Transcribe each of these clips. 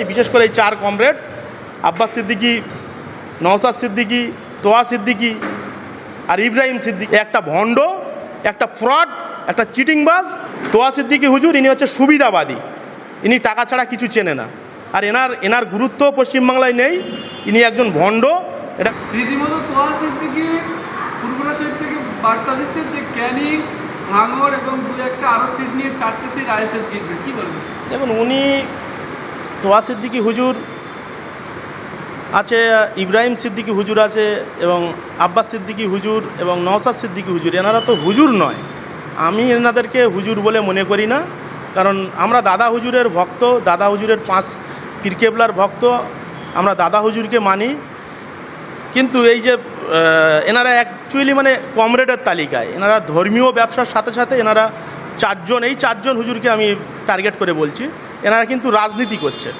এই বিশেষ করে এই চার কমরেড আব্বাস সিদ্দিকি নওসাদ সিদ্দিকি তোয়া সিদ্দিকি আর ইব্রাহিম সিদ্দিকি। একটা ভণ্ড একটা ফ্রড একটা চিটিংবাজ। তোয়া সিদ্দিকি হুজুর ইনি হচ্ছে সুবিধাবাদী। ইনি টাকা ছাড়া কিছু চেনে না। আর এনার এনার গুরুত্ব পশ্চিমবাংলায় নেই। ইনি একজন ভণ্ড। এটা রীতিমতো তোয়া সিদ্দিকি ফুরফুরা থেকে বার্তা দিচ্ছে যে ক্যানিং ভাঙর এবং দু একটা আরও সিট নিয়ে চারটে সিট আইএসএফ জিতবে। কী বলবেন? দেখুন উনি তোয়া সিদ্দিকী হুজুর আছে, ইব্রাহিম সিদ্দিকী হুজুর আছে এবং আব্বাস সিদ্দিকী হুজুর এবং নওসাদ সিদ্দিকী হুজুর। এনারা তো হুজুর নয়। আমি এনাদেরকে হুজুর বলে মনে করি না। কারণ আমরা দাদা হুজুরের ভক্ত, দাদা হুজুরের পাঁচ পীরকেবলার ভক্ত, আমরা দাদা হুজুরকে মানি। কিন্তু এই যে এনারা অ্যাকচুয়ালি মানে কমরেডের তালিকায়। এনারা ধর্মীয় ব্যবসার সাথে সাথে এনারা চারজন, এই চারজন হুজুরকে আমি টার্গেট করে বলছি। এনারা কিন্তু রাজনীতি করছে।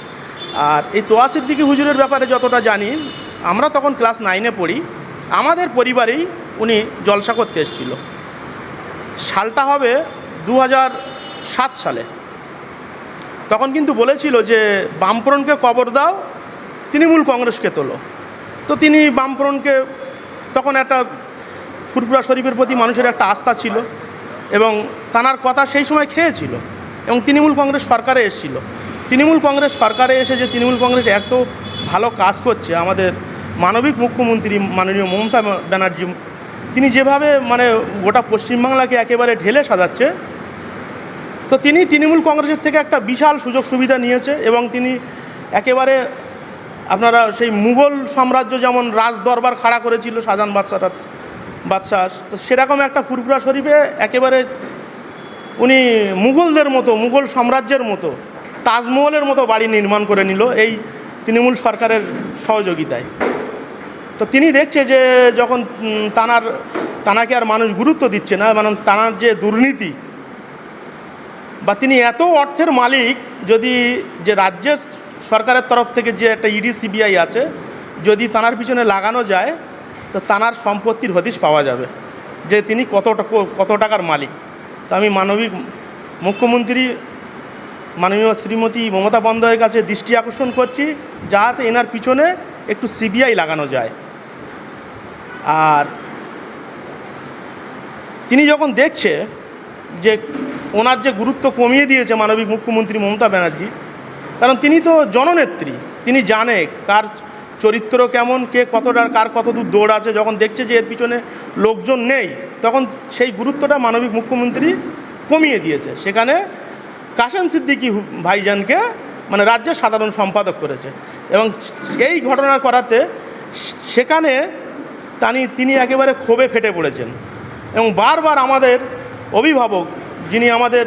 আর এই তোয়া সিদ্দিকি হুজুরের ব্যাপারে যতটা জানি, আমরা তখন ক্লাস নাইনে পড়ি। আমাদের পরিবারেই উনি জলসা করতে এসেছিল। সালটা হবে দু সালে। তখন কিন্তু বলেছিল যে, বামফ্রন্টকে কবর দাও, তৃণমূল কংগ্রেসকে তোলো। তো তিনি বামফ্রন্টকে, তখন একটা ফুরপুরা শরীফের প্রতি মানুষের একটা আস্থা ছিল। এবং তানার কথা সেই সময় খেয়েছিল এবং তৃণমূল কংগ্রেস সরকারে এসেছিল। তৃণমূল কংগ্রেস সরকারে এসে যে তৃণমূল কংগ্রেস এত ভালো কাজ করছে, আমাদের মানবিক মুখ্যমন্ত্রী মাননীয় মমতা ব্যানার্জি, তিনি যেভাবে মানে গোটা পশ্চিমবাংলাকে একেবারে ঢেলে সাজাচ্ছে, তো তিনি তৃণমূল কংগ্রেসের থেকে একটা বিশাল সুযোগ সুবিধা নিয়েছে এবং তিনি একেবারে আপনারা সেই মুঘল সাম্রাজ্য যেমন রাজ দরবার খাড়া করেছিল শাহজাহান বাদশাহ বাদশাহ। তো সেরকম একটা ফুরফুরা শরীফে একেবারে উনি মুঘলদের মতো, মুঘল সাম্রাজ্যের মতো, তাজমহলের মতো বাড়ি নির্মাণ করে নিল এই তৃণমূল সরকারের সহযোগিতায়। তো তিনি দেখছে যে যখন তানার, তানাকে আর মানুষ গুরুত্ব দিচ্ছে না মানে তানার যে দুর্নীতি, বা তিনি এত অর্থের মালিক, যদি যে রাজ্যের সরকারের তরফ থেকে যে একটা ইডি, সিবিআই আছে, যদি তানার পিছনে লাগানো যায় তো তানার সম্পত্তির হদিশ পাওয়া যাবে যে তিনি কত কত টাকার মালিক। তো আমি মানবিক মুখ্যমন্ত্রী মাননীয় শ্রীমতী মমতা বন্দ্যোপাধ্যায়ের কাছে দৃষ্টি আকর্ষণ করছি যাতে এনার পিছনে একটু সিবিআই লাগানো যায়। আর তিনি যখন দেখছে যে ওনার যে গুরুত্ব কমিয়ে দিয়েছে মানবিক মুখ্যমন্ত্রী মমতা ব্যানার্জি, কারণ তিনি তো জননেত্রী, তিনি জানে কার চরিত্র কেমন, কে কতটা, কার কত দূর দৌড় আছে, যখন দেখছে যে এর পিছনে লোকজন নেই, তখন সেই গুরুত্বটা মানবিক মুখ্যমন্ত্রী কমিয়ে দিয়েছে। সেখানে কাশেম সিদ্দিকী ভাইজানকে মানে রাজ্যের সাধারণ সম্পাদক করেছে। এবং এই ঘটনা করাতে সেখানে তানি, তিনি একেবারে ক্ষোভে ফেটে পড়েছেন। এবং বারবার আমাদের অভিভাবক, যিনি আমাদের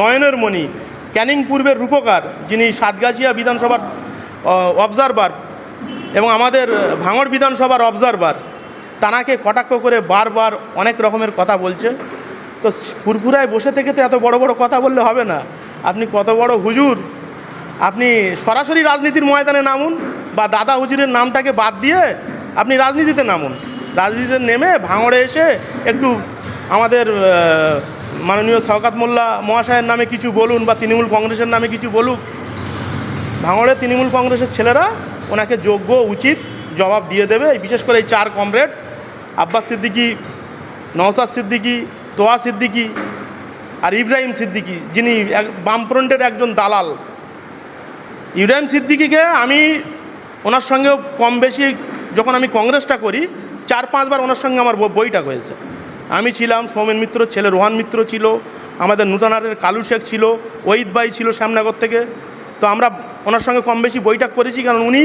নয়নের মণি, ক্যানিং পূর্বের রূপকার, যিনি সাতগাছিয়া বিধানসভার অবজারভার এবং আমাদের ভাঙড় বিধানসভার অবজারভার তানাকে কটাক্ষ করে বারবার অনেক রকমের কথা বলছে। তো ফুরফুরায় বসে থেকে তো এত বড় বড় কথা বললে হবে না। আপনি কত বড় হুজুর। আপনি সরাসরি রাজনীতির ময়দানে নামুন বা দাদা হুজুরের নামটাকে বাদ দিয়ে আপনি রাজনীতিতে নামুন। রাজনীতিতে নেমে ভাঙড়ে এসে একটু আমাদের মাননীয় শওকাত মোল্লা মহাশয়ের নামে কিছু বলুন বা তৃণমূল কংগ্রেসের নামে কিছু বলুক। ভাঙড়ে তৃণমূল কংগ্রেসের ছেলেরা ওনাকে যোগ্য, উচিত জবাব দিয়ে দেবে। বিশেষ করে এই চার কমরেড, আব্বাস সিদ্দিকি নওসাদ সিদ্দিকি, তোয়া সিদ্দিকি আর ইব্রাহিম সিদ্দিকি, যিনি এক বামফ্রন্টের একজন দালাল। ইব্রাহিম সিদ্দিকিকে আমি ওনার সঙ্গে কম বেশি যখন আমি কংগ্রেসটা করি, চার পাঁচবার ওনার সঙ্গে আমার ব- বৈঠক হয়েছে। আমি ছিলাম সৌমেন মিত্র, ছেলে রোহান মিত্র ছিল, আমাদের নূতনারের কালু শেখ ছিল ওইদ ভাই ছিল শ্যামনগর থেকে। তো আমরা ওনার সঙ্গে কম বেশি বৈঠক করেছি, কারণ উনি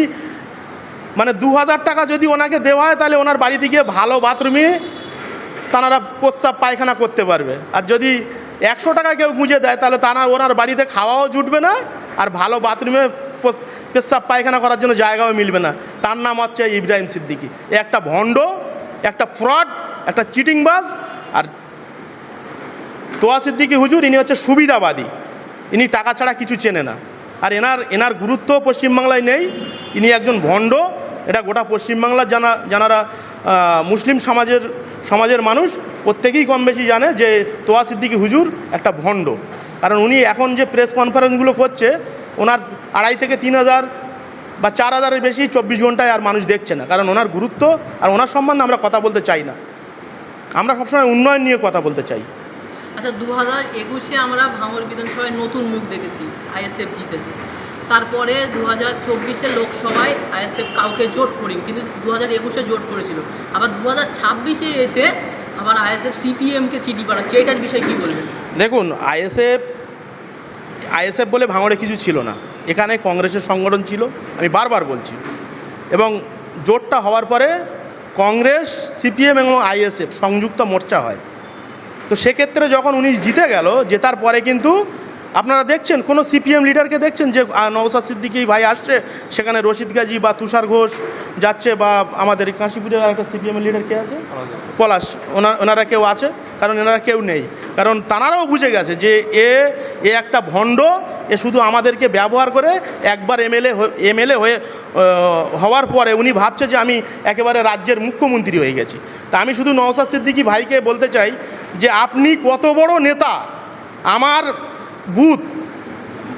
মানে দু হাজার টাকা যদি ওনাকে দেওয়া হয়, তাহলে ওনার বাড়িতে গিয়ে ভালো বাথরুমে তানারা প্রস্রাব পায়খানা করতে পারবে। আর যদি একশো টাকা কেউ গুঁজে দেয়, তাহলে তারা ওনার বাড়িতে খাওয়াও জুটবে না, আর ভালো বাথরুমে পেশাব পায়খানা করার জন্য জায়গাও মিলবে না। তার নাম হচ্ছে ইব্রাহিম সিদ্দিকি। একটা ভণ্ড, একটা ফ্রড, একটা চিটিংবাজ, আর তোয়া সিদ্দিকি হুজুর, ইনি হচ্ছে সুবিধাবাদী। ইনি টাকা ছাড়া কিছু চেনে না। আর এনার এনার গুরুত্ব পশ্চিমবাংলায় নেই। ইনি একজন ভণ্ড এটা গোটা পশ্চিমবাংলার জানা আহ, মুসলিম সমাজের সমাজের মানুষ। প্রত্যেকেই কম বেশি জানে যে তোয়া সিদ্দিকী হুজুর একটা ভণ্ড। কারণ উনি এখন যে প্রেস কনফারেন্সগুলো করছে ওনার আড়াই থেকে তিন হাজার বা চার হাজারের বেশি চব্বিশ ঘন্টায় আর মানুষ দেখছে না। কারণ ওনার গুরুত্ব আর ওনার সম্বন্ধে আমরা কথা বলতে চাই না। আমরা সবসময় উন্নয়ন নিয়ে কথা বলতে চাই। আচ্ছা দু হাজার একুশে আমরা ভাঙড় বিধানসভায় নতুন মুখ দেখেছি আইএসএফ জিতেছে। তারপরে দু হাজার চব্বিশে লোকসভায় আইএসএফ কাউকে জোট করিনি, কিন্তু দু হাজার একুশে জোট করেছিল। আবার দু হাজার ছাব্বিশে এসে আবার আইএসএফ সিপিএমকে চিঠি পাঠাচ্ছে এটার বিষয়ে কী বলবেন? দেখুন আইএসএফ আইএসএফ বলে ভাঙড়ে কিছু ছিল না। এখানে কংগ্রেসের সংগঠন ছিল, আমি বারবার বলছি। এবং জোটটা হওয়ার পরে কংগ্রেস, সিপিএম এবং আইএসএফ সংযুক্ত মোর্চা হয়। তো সেক্ষেত্রে যখন উনি জিতে গেল জেতার পরে কিন্তু আপনারা দেখছেন কোনো সিপিএম লিডারকে দেখছেন যে আহ, সিদ্দিকি ভাই আসছে সেখানে রশিদ গাজী বা তুষার ঘোষ যাচ্ছে বা আমাদের কাশীপুরের একটা সিপিএম লিডার কে আছে? পলাশ। ওনার ওনারা কেউ আছে? কারণ এনারা কেউ নেই। কারণ তানারাও বুঝে গেছে যে এ এ একটা ভণ্ড এ শুধু আমাদেরকে ব্যবহার করে একবার এমএলএ এমএলএ হয়ে হওয়ার পরে উনি ভাবছে যে আমি একেবারে রাজ্যের মুখ্যমন্ত্রী হয়ে গেছি। তা আমি শুধু নওসাদ সিদ্দিকী ভাইকে বলতে চাই যে আপনি কত বড় নেতা আমার বুথ।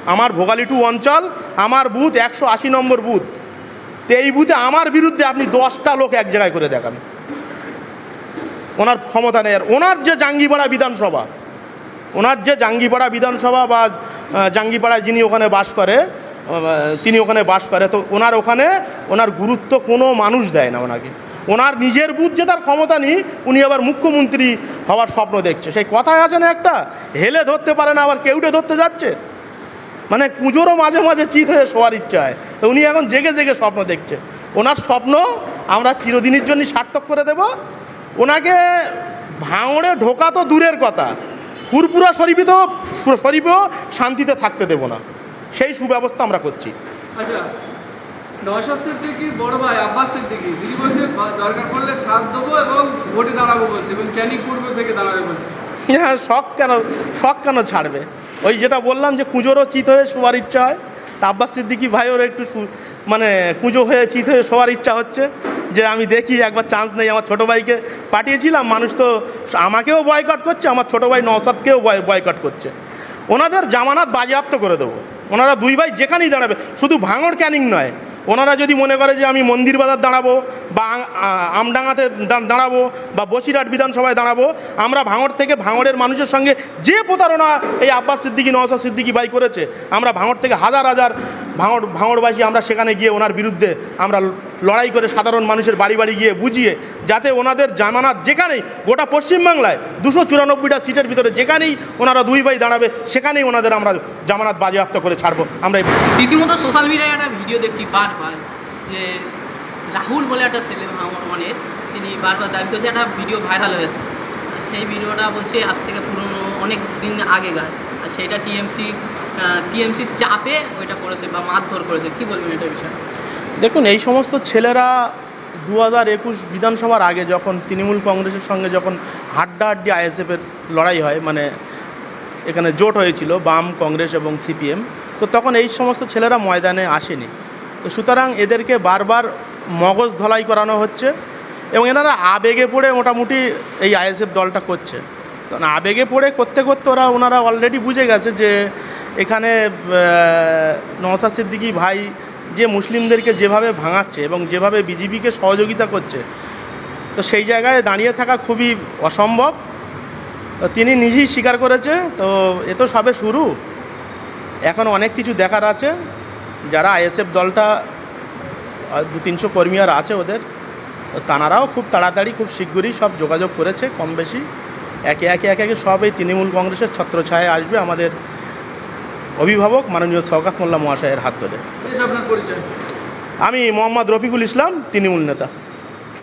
আমার ভোগালী টু অঞ্চল, আমার বুথ একশো আশি নম্বর বুথ। তো এই বুথে আমার বিরুদ্ধে আপনি দশটা লোক এক জায়গায় করে দেখান। ওনার ক্ষমতা নেই। আর ওনার যে জাঙ্গিপাড়া বিধানসভা ওনার যে জাঙ্গিপাড়া বিধানসভা বা জাঙ্গিপাড়ায় যিনি ওখানে বাস করে তিনি ওখানে বাস করে, তো ওনার ওখানে ওনার গুরুত্ব কোনো মানুষ দেয় না ওনাকে। ওনার নিজের বুথ যে তার ক্ষমতা নেই, উনি আবার মুখ্যমন্ত্রী হওয়ার স্বপ্ন দেখছে। সেই কথায় আছে না একটা? হেলে ধরতে পারে না, আবার কেউটে ধরতে যাচ্ছে? মানে কুজোরও মাঝে মাঝে চিত হয়ে শোয়ার ইচ্ছা হয়। তো উনি এখন জেগে জেগে স্বপ্ন দেখছে। ওনার স্বপ্ন, আমরা চিরদিনের জন্য সার্থক করে দেব। ওনাকে ভাঙড়ে ঢোকা তো দূরের কথা। ফুরপুরা শরীফে তো শরীফেও শান্তিতে থাকতে দেব না। সেই সুব্যবস্থা আমরা করছি। আচ্ছা নওশাদ সিদ্দিকির বড় ভাই আব্বাস সিদ্দিকি তিনি বলছে দরকার পড়লে সাথ দেবো এবং ভোটে দাঁড়াবো বলছে এবং ক্যানিং পূর্ব থেকে দাঁড়াবে বলছে? হ্যাঁ শখ কেন শখ কেন ছাড়বে? ওই যেটা বললাম যে কুঁজোরও চিত হয়ে শোয়ার ইচ্ছা হয়। তা আব্বাস সিদ্দিকি ভাইওর একটু মানে কুঁজো হয়ে চিত হয়ে শোয়ার ইচ্ছা হচ্ছে। যে আমি দেখি একবার চান্স নেই আমার ছোটো ভাইকে পাঠিয়েছিলাম। মানুষ তো আমাকেও বয়কট করছে, আমার ছোটো ভাই নওসাদকেও বয়কট করছে। ওনাদের জামানাত বাজেয়াপ্ত করে দেবো। ওনারা দুই ভাই যেখানেই দাঁড়াবে, শুধু ভাঙড় ক্যানিং নয়, ওনারা যদি মনে করে যে আমি মন্দির বাজার দাঁড়াবো বা আমডাঙ্গাতে দাঁড়াবো বা বসিরহাট বিধানসভায় দাঁড়াবো, আমরা ভাঙড় থেকে ভাঙড়ের মানুষের সঙ্গে যে প্রতারণা এই আব্বাস সিদ্দিকী নওয়াজা সিদ্দিকী ভাই করেছে, আমরা ভাঙড় থেকে হাজার হাজার ভাঙড়, ভাঙড়বাসী আমরা সেখানে গিয়ে ওনার বিরুদ্ধে আমরা লড়াই করে সাধারণ মানুষের বাড়ি বাড়ি গিয়ে বুঝিয়ে, যাতে ওনাদের জামানাত যেখানেই, গোটা পশ্চিমবাংলায় দুশো চুরানব্বইটা সিটের ভিতরে যেখানেই ওনারা দুই ভাই দাঁড়াবে, সেখানেই ওনাদের আমরা জামানাত বাজেয়াপ্ত করে ছাড়বো আমরা রীতিমতো সোশ্যাল মিডিয়ায় একটা ভিডিও দেখছি বারবার যে রাহুল বলে একটা ছেলে ভাঙনের তিনি বারবার দাবি করছে একটা ভিডিও ভাইরাল হয়েছে। সেই ভিডিওটা বলছে আজ থেকে পুরনো অনেক দিন আগেকার আর সেইটা টিএমসি টিএমসির চাপে ওইটা করেছে বা মারধর করেছে। কি বলবেন এটা বিষয়ে? দেখুন এই সমস্ত ছেলেরা দু হাজার একুশ বিধানসভার আগে যখন তৃণমূল কংগ্রেসের সঙ্গে যখন হাড্ডাহাড্ডি আইএসএফের লড়াই হয় মানে এখানে জোট হয়েছিল, বাম, কংগ্রেস এবং সিপিএম। তো তখন এই সমস্ত ছেলেরা ময়দানে আসেনি। তো সুতরাং এদেরকে বারবার মগজ ধলাই করানো হচ্ছে এবং এনারা আবেগে পড়ে মোটামুটি এই আইএসএফ দলটা করছে। তো আবেগে পড়ে করতে করতে ওরা, ওনারা অলরেডি বুঝে গেছে যে এখানে নওসাদ সিদ্দিকি ভাই যে মুসলিমদেরকে যেভাবে ভাঙাচ্ছে এবং যেভাবে বিজেপিকে সহযোগিতা করছে, তো সেই জায়গায় দাঁড়িয়ে থাকা খুবই অসম্ভব। তিনি নিজেই স্বীকার করেছে তো এ তো সবে শুরু। এখন অনেক কিছু দেখার আছে। যারা আইএসএফ দলটা দু তিনশো কর্মী আর আছে ওদের তানারাও খুব তাড়াতাড়ি খুব শীঘ্রই সব যোগাযোগ করেছে কম বেশি একে একে একে একে সব এই তৃণমূল কংগ্রেসের ছত্রছায়ায় আসবে আমাদের অভিভাবক মাননীয় শওকাত মোল্লা মহাশয়ের হাত ধরে। আমি মোহাম্মদ রফিকুল ইসলাম তৃণমূল নেতা।